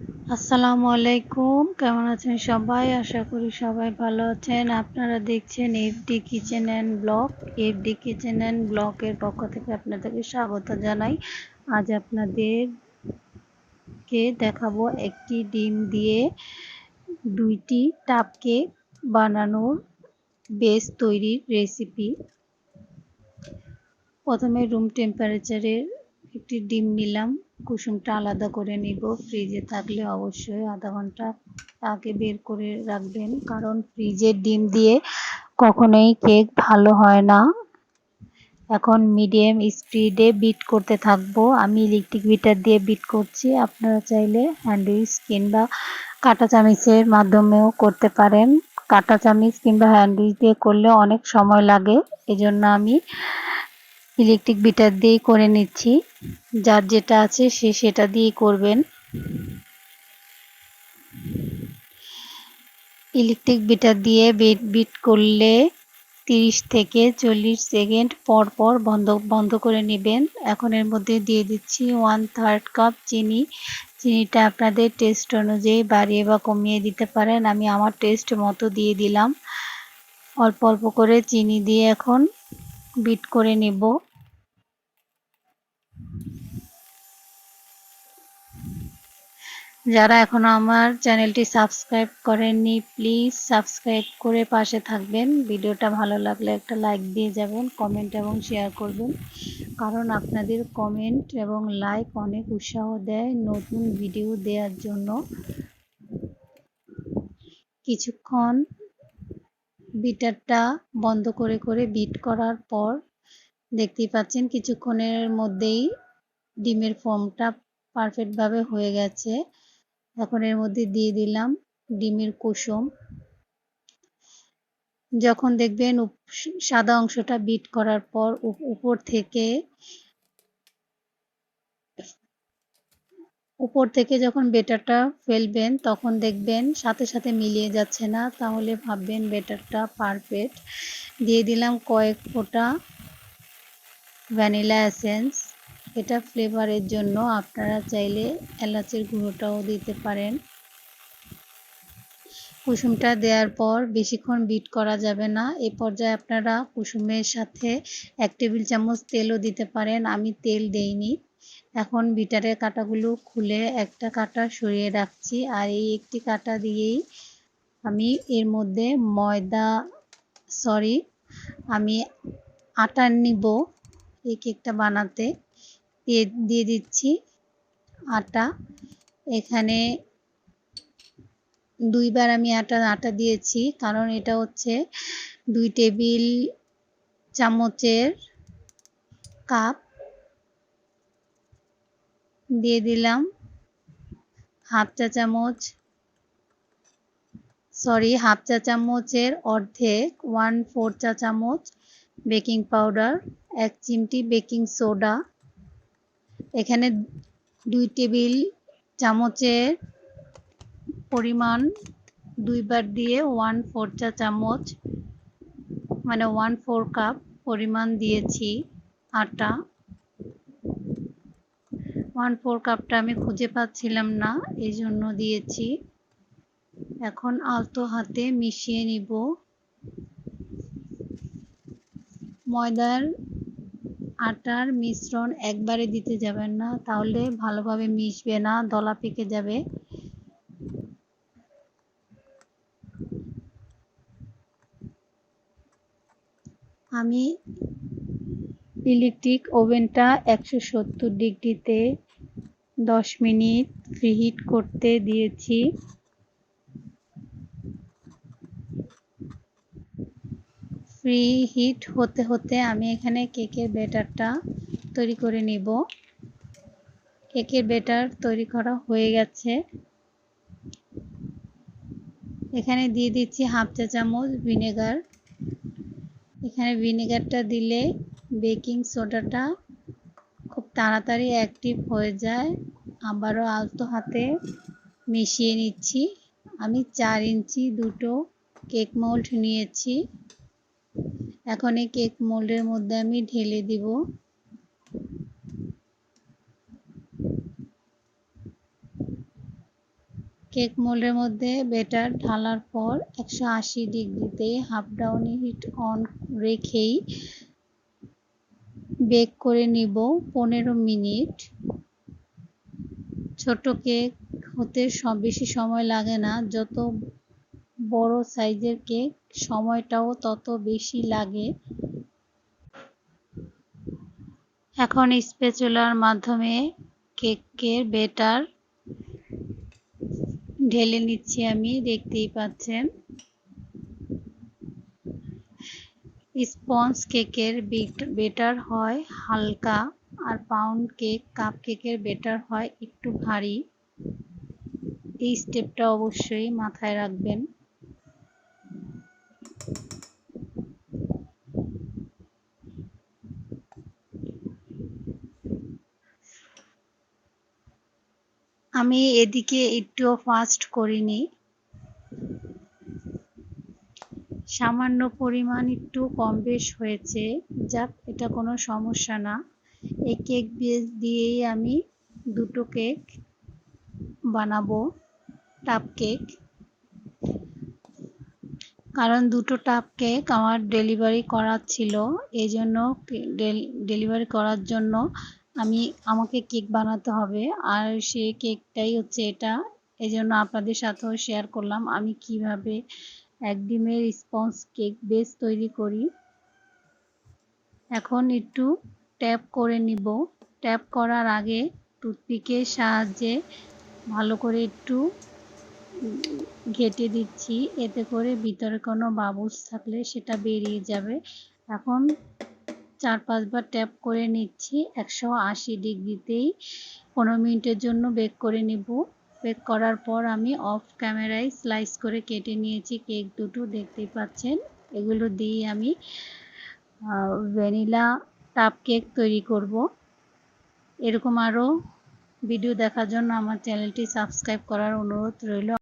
আসসালামু আলাইকুম, কেমন আছেন সবাই? আশা করি সবাই ভালো আছেন। আপনারা দেখছেন FD kitchen and blog FD kitchen and ব্লগের পক্ষ থেকে আপনাদেরকে স্বাগত জানাই। আজ আপনাদেরকে দেখাবো একটি ডিম দিয়ে দুইটি টাপ বানানোর বেস তৈরির রেসিপি প্রথমে রুম টেম্পারেচারের একটি ডিম নিলাম। কুসুমটা আলাদা করে নিব। ফ্রিজে থাকলে অবশ্যই আধা ঘণ্টা আগে বের করে রাখবেন। কারণ ফ্রিজের ডিম দিয়ে কখনোই কেক ভালো হয় না। এখন মিডিয়াম স্পিডে বিট করতে থাকব। আমি ইলেকট্রিক বিটার দিয়ে বিট করছি। আপনারা চাইলে হ্যান্ডউইচ কিংবা কাঁটা চামিচের মাধ্যমেও করতে পারেন। কাঁটা চামিচ কিংবা হ্যান্ডউইচ দিয়ে করলে অনেক সময় লাগে। এজন্য আমি ইলেকট্রিক বিটার দিয়েই করে নিচ্ছি। যার যেটা আছে সে সেটা দিয়েই করবেন। ইলেকট্রিক বিটার দিয়ে বিট বিট করলে তিরিশ থেকে চল্লিশ সেকেন্ড পর পর বন্ধ বন্ধ করে নেবেন। এখন এর মধ্যে দিয়ে দিচ্ছি ওয়ান থার্ড কাপ চিনি। চিনিটা আপনাদের টেস্ট অনুযায়ী বাড়িয়ে বা কমিয়ে দিতে পারেন। আমি আমার টেস্ট মতো দিয়ে দিলাম। অল্প অল্প করে চিনি দিয়ে এখন বিট করে নেব। যারা এখনও আমার চ্যানেলটি সাবস্ক্রাইব করেননি, প্লিজ সাবস্ক্রাইব করে পাশে থাকবেন। ভিডিওটা ভালো লাগলে একটা লাইক দিয়ে যাবেন, কমেন্ট এবং শেয়ার করবেন। কারণ আপনাদের কমেন্ট এবং লাইক অনেক উৎসাহ দেয় নতুন ভিডিও দেওয়ার জন্য। কিছুক্ষণ বিটারটা বন্ধ করে করে বিট করার পর দেখতেই পাচ্ছেন কিছুক্ষণের মধ্যেই ডিমের ফর্মটা পারফেক্টভাবে হয়ে গেছে। এখন এর মধ্যে দিয়ে দিলাম ডিমের কুসুম। যখন দেখবেন সাদা অংশটা বিট করার পর উপর থেকে উপর থেকে যখন বেটারটা ফেলবেন তখন দেখবেন সাথে সাথে মিলিয়ে যাচ্ছে না, তাহলে ভাববেন বেটারটা পারফেক্ট। দিয়ে দিলাম কয়েক ফোঁটা ভ্যানিলা এসেন্স। এটা ফ্লেভারের জন্য আপনারা চাইলে এলাচের গুঁড়োটাও দিতে পারেন। কুসুমটা দেওয়ার পর বেশিক্ষণ বিট করা যাবে না। এ পর্যায়ে আপনারা কুসুমের সাথে এক টেবিল চামচ তেলও দিতে পারেন। আমি তেল দেইনি। এখন বিটারের কাটাগুলো খুলে একটা কাটা সরিয়ে রাখছি। আর এই একটি কাটা দিয়েই আমি এর মধ্যে ময়দা, সরি, আমি আটা নিব এই কেকটা বানাতে। দিয়ে দিয়ে দিচ্ছি আটা। এখানে দুইবার আমি আটা আটা দিয়েছি, কারণ এটা হচ্ছে দুই টেবিল চামচের কাপ। দিয়ে দিলাম হাফ চা চামচ, সরি, হাফ চা চামচের অর্ধেক ওয়ান ফোর চা চামচ বেকিং পাউডার, এক চিমটি বেকিং সোডা এখানে দুই টেবিল, চামচের পরিমাণ দুইবার দিয়ে ওয়ান ফোর চা চামচ মানে ওয়ান ফোর কাপ পরিমাণ দিয়েছি আটা। ওয়ান ফোর কাপটা আমি খুঁজে পাচ্ছিলাম না, এই জন্য দিয়েছি। এখন আলতো হাতে মিশিয়ে নিব। ময়দার আটার মিশ্রণ একবারে দিতে যাবেন না, তাহলে ভালোভাবে মিশবে না, দলা পেকে যাবে। আমি ইলেকট্রিক ওভেনটা একশো সত্তর ডিগ্রিতে দশ মিনিট প্রিহিট করতে দিয়েছি। ফ্রি হিট হতে হতে আমি এখানে কেকের ব্যাটারটা তৈরি করে নিব। কেকের ব্যাটার তৈরি করা হয়ে গেছে। এখানে দিয়ে দিচ্ছি হাফ চা চামচ ভিনেগার। এখানে ভিনেগারটা দিলে বেকিং সোডাটা খুব তাড়াতাড়ি অ্যাক্টিভ হয়ে যায়। আবারও আলতো হাতে মিশিয়ে নিচ্ছি। আমি চার ইঞ্চি দুটো কেক মোল্ড নিয়েছি। এখন এই কেক মোল্ডের মধ্যে আমি ঢেলে দিব। কেক মোল্ডের মধ্যে বেটার ঢালার পর একশো আশি ডিগ্রিতে হাফ ডাউন হিট অন রেখেই বেক করে নিব পনেরো মিনিট। ছোট কেক হতে সব বেশি সময় লাগে না, যত বড় সাইজের কেক, সময়টাও তত বেশি লাগে। এখন স্পেচুলার মাধ্যমে কেকের বেটার ঢেলে নিচ্ছি আমি, দেখতেই পাচ্ছেন। স্পঞ্জ কেকের বেটার হয় হালকা আর পাউন্ড কেক, কাপ কেকের বেটার হয় একটু ভারী। এই স্টেপটা অবশ্যই মাথায় রাখবেন। আমি এদিকে একটুও ফাস্ট করিনি। সামান্য পরিমাণ একটু কম বেশ হয়েছে। যাক, এটা কোনো সমস্যা না। এই কেক দিয়েই আমি দুটো কেক বানাবো টাপ কেক কারণ দুটো টাপ কেক আমার ডেলিভারি করার ছিল। এই জন্য ডেলিভারি করার জন্য আমি, আমাকে কেক বানাতে হবে। আর সেই কেকটাই হচ্ছে এটা। এই জন্য আপনাদের সাথেও শেয়ার করলাম আমি কীভাবে এক ডিমের স্পঞ্জ কেক বেস তৈরি করি। এখন একটু ট্যাপ করে নিব। ট্যাপ করার আগে টুথপিকের সাহায্যে ভালো করে একটু ঘেটে দিচ্ছি। এতে করে ভিতরে কোনো বাবুস থাকলে সেটা বেরিয়ে যাবে। এখন চার পাঁচবার ট্যাপ করে নিচ্ছি। একশো আশি ডিগ্রিতেই পনেরো মিনিটের জন্য বেক করে নিব। বেক করার পর আমি অফ ক্যামেরায় স্লাইস করে কেটে নিয়েছি কেক দুটো, দেখতেই পাচ্ছেন। এগুলো দিয়ে আমি ভ্যানিলা টাপ কেক তৈরি করব। এরকম আরও ভিডিও দেখার জন্য আমার চ্যানেলটি সাবস্ক্রাইব করার অনুরোধ রইল।